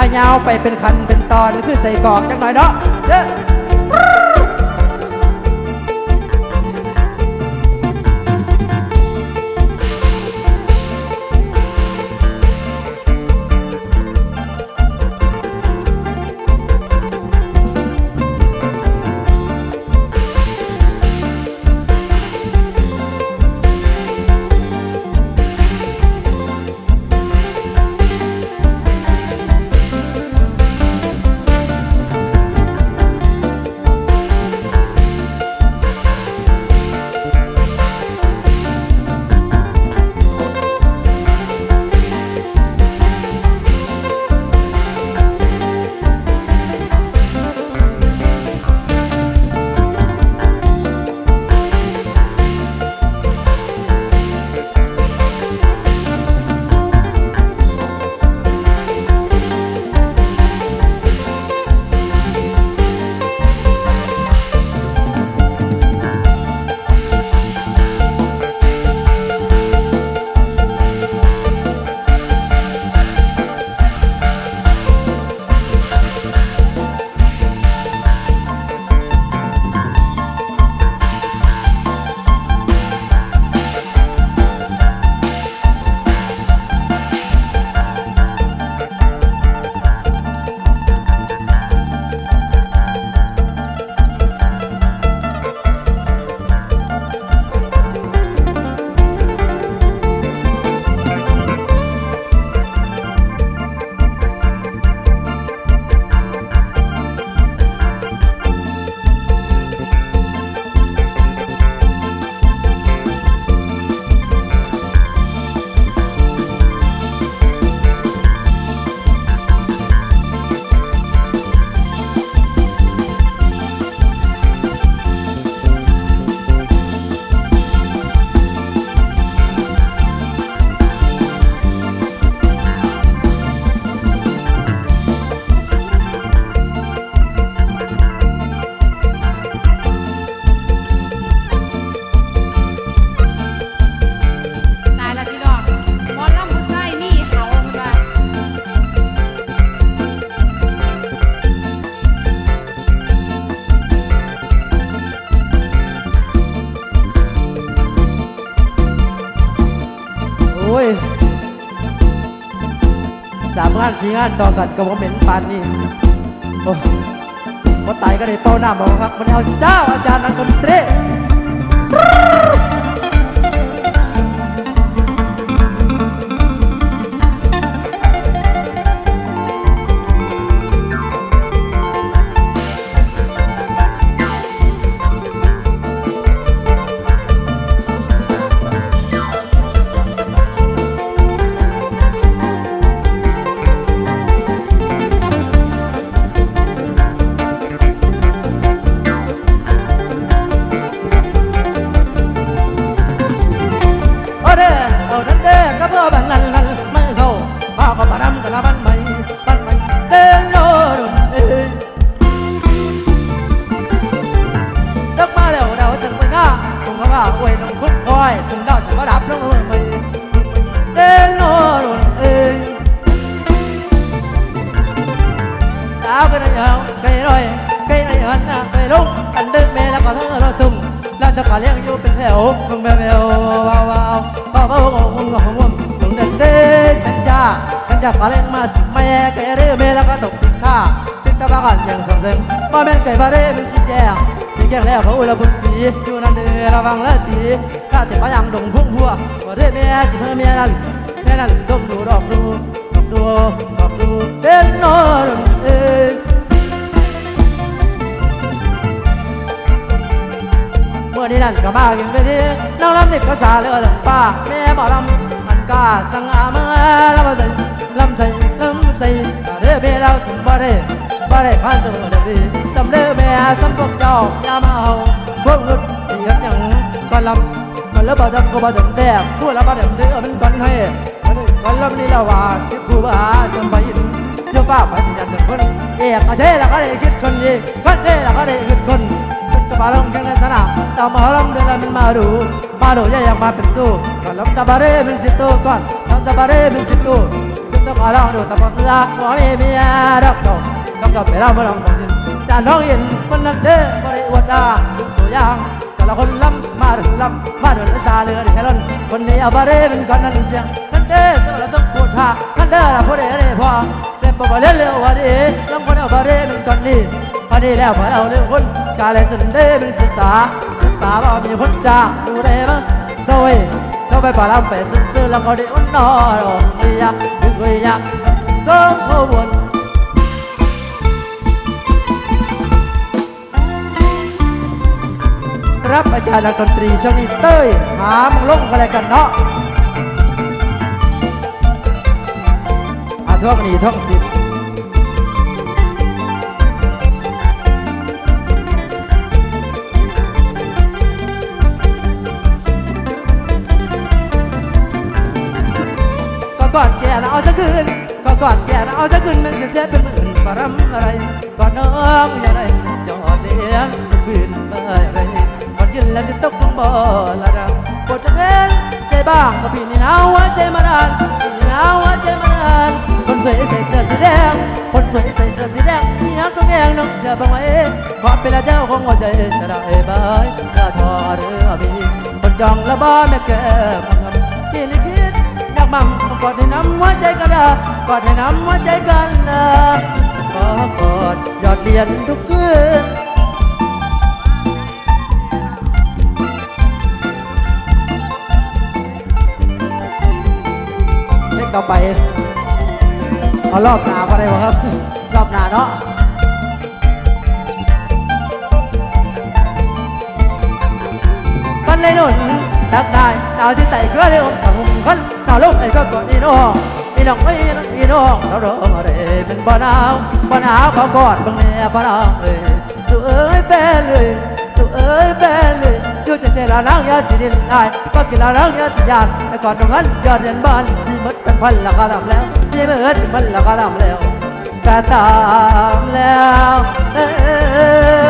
อายาวไปเป็นคันเป็นตอนคือใส่กอกจังหน่อยเนาะเด้อานสีงานต่อกันก็บ่เหม็นปานนี้โอ้พอตายก็ได้เป้าหน้าบอกครับมันเอาเจ้าอาจารย์นันคนเตะ ลี้ยงมาสิแม่แกเรื่อเมแล้วก็ตกปิดข้าปิดตะบ้านยังสองเซ็งบ่แม่นไก่บาเร่เป็นสีแจงสีแกงแล้วเขาอุลบุญสีอยู่นั่นเด้อระวังละตีข้าแต่พยังดงพุ่งพัวบ่ได้แม่สิเมื่อเมียนั่นแม่นั่นดมดูดอกดูดอกดูดอกดูเป็นนอนเอ้ยเมื่อนี้นั่นก็มากินไปทีน้องลำนิบก็สาเรือลำป้าแม่บอกลำอันกาสังอาเมื่อลำใส่ลำใส่ ใส่เรือเบลเราถึงบ่ได้บ่ได้พันตัวเดียวจำเรือแม่สำพวกเจ้ายามาเอาพวกเงินสิกันยังก่อนลำก่อนแล้วบ่จำก็บ่จำแต่พูดแล้วบ่จำเรือมันก่อนให้ก่อนลำนี่เราว่าสิครูบาสมัยเจ้าป้าไปสิจันเป็นคนเอกเช่แล้วก็ได้คิดคนดีก็เช่แล้วก็ได้คิดคนก็มาลงกันในสนามตามมาลงเดินมันมาดูมาดูอย่าอยากมาเป็นสู้ก่อนลำตาบาเร่เป็นสิบตัวก่อนลำตาบาเร่เป็นสิบตัว ต้องขอลองดูต่พอเสือหัวมีเมียรักเจ้าต้องกับไปเล่ามาลองบอกสิจานน้องเห็นคนนั้นเด้อบริอวดดาตัวอย่างแต่ละคนล้ำมาเดินล้ำมาเดินซาเรือดิเฮลอนคนนี้เอาบาเร่เป็นคนนั้นเสียงนั่นเด้อเราต้องปวดท่านั่นเด้อเราพูดเด้อพอเล่นบอลเล่นเร็ววันนี้ลำคนเอาบาเร่เป็นคนนี้พอดีแล้วพอเราเรื่องคนกาเลยสุดเด้เป็นศึกษาศึกษาว่ามีคนจ้าดูได้มั้งโซ่เข้าไปป่าลำไปซื้อแล้วก็ได้อุ่นนอนไม่อยาก ไม่อยากส่งขบวนครับอาจารย์นักดนตรีช่วงนี้เต้ย หามึงลงกันอะไรกันเนาะอาท่วงนี้ท่วงสิทธิ ก็ก่อนแก่แล้วเอาสักคืนก็ก่อนแก่แล้วเอาสักคืนมันจะเสียเป็นหมื่นปรำอะไรก่อนน้องอย่าได้จอดเลี้ยงคืนเมื่อไรก่อนยืนแล้วจะตกลงบ่อละรังปวดจะเล่นใจบ้างก็พี่นี่หนาวใจมาดานพี่นี่หนาวใจมาดานคนสวยใส่เสื้อสีแดงคนสวยใส่เสื้อสีแดงมีฮักต้องแดงน้องเชื่อบ้างไหมขอเป็นเจ้าของหัวใจจะได้ไหมถ้าทอเรือมีคนจองและบ่แม่แก่ม กอดให้น้ำหัวใจกันนะกอดให้น้ำหัวใจกันนะก็กอดยอดเรียนทุกคืนเล็กต่อไปเอารอบหนาพอได้ไหมครับ รอบหนาเนาะคนเลยหนุนดักได้ดาวที่ไต่ก็เร็วแต่ผมคน ดาวลงไอ้ก็กดอีน้องอีน้องไม่น้องอีน้องเราโดนอะไรเป็นบ่หนาวบ่หนาวเขากอดบังแน่บ่หนาวเอ้ยสุเอ้ยแฟนเลยสุเอ้ยแฟนเลยอยู่เฉยๆละนางยาสีดินได้ก็กินละนางยาสียานไอ้กอดตรงนั้นยอดเรียนบ้านสีมดเป็นพันละก็ทำแล้วสีมดเป็นพันละก็ทำแล้วก็ตามแล้วเอ้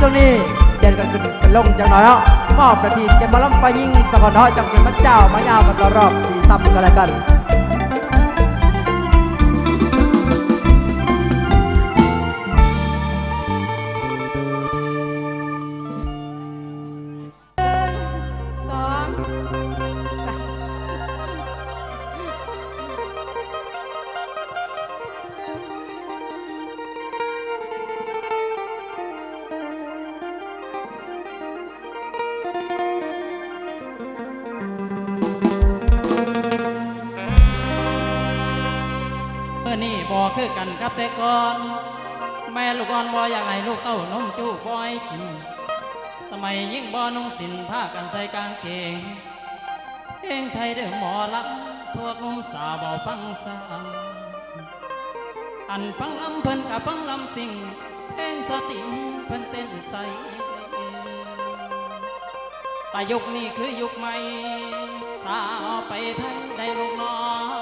ช่วงนี้เด่นกันขึ้นเป็นลงจังหน่อยเนาะมอบประทีปแกมบอลลัมไปยิงสกอนน้อยจังเป็นพระเจ้ามายาวกันรอบสี่ซ้ำกันแล้วกัน นี่บ่คือกันกับแต่ก่อน แม่ลูกอ่อนบ่อยากให้ลูกเต้านมจูบ่อยกิน สมัยยิ่งบ่นุ่งสินผ้ากันใส่กางเกงเพลงไทยเด้อหมอลำพวกนุ่มสาวบ่ฟังซ้ำอันฟังลำเพิ่นกับฟังลำสิ่งเพลงสติงเพิ่นเต้นใส่แต่ยุคนี้คือยุคใหม่ สาวไปไทยได้ลูกน้อย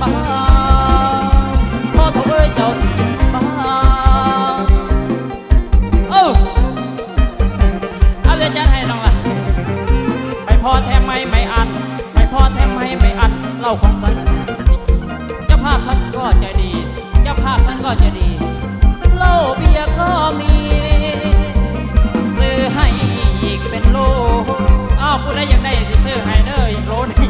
พอทเอยเจ้าสร็นบ้าเออเอาเลยให้น้องละไม่พอแท้ไหมไม่อัดไม่พอแท้ไหมไม่อัดเล่าความสันจ้ภาพท่านก็ใจดีจ้ภาพท่านก็ใจดีเล้าเบียร์ก็มีซื้อให้อีกเป็นโลอ้าวกูได้ยังได้สิซื้อให้เด้ออีกโลนึง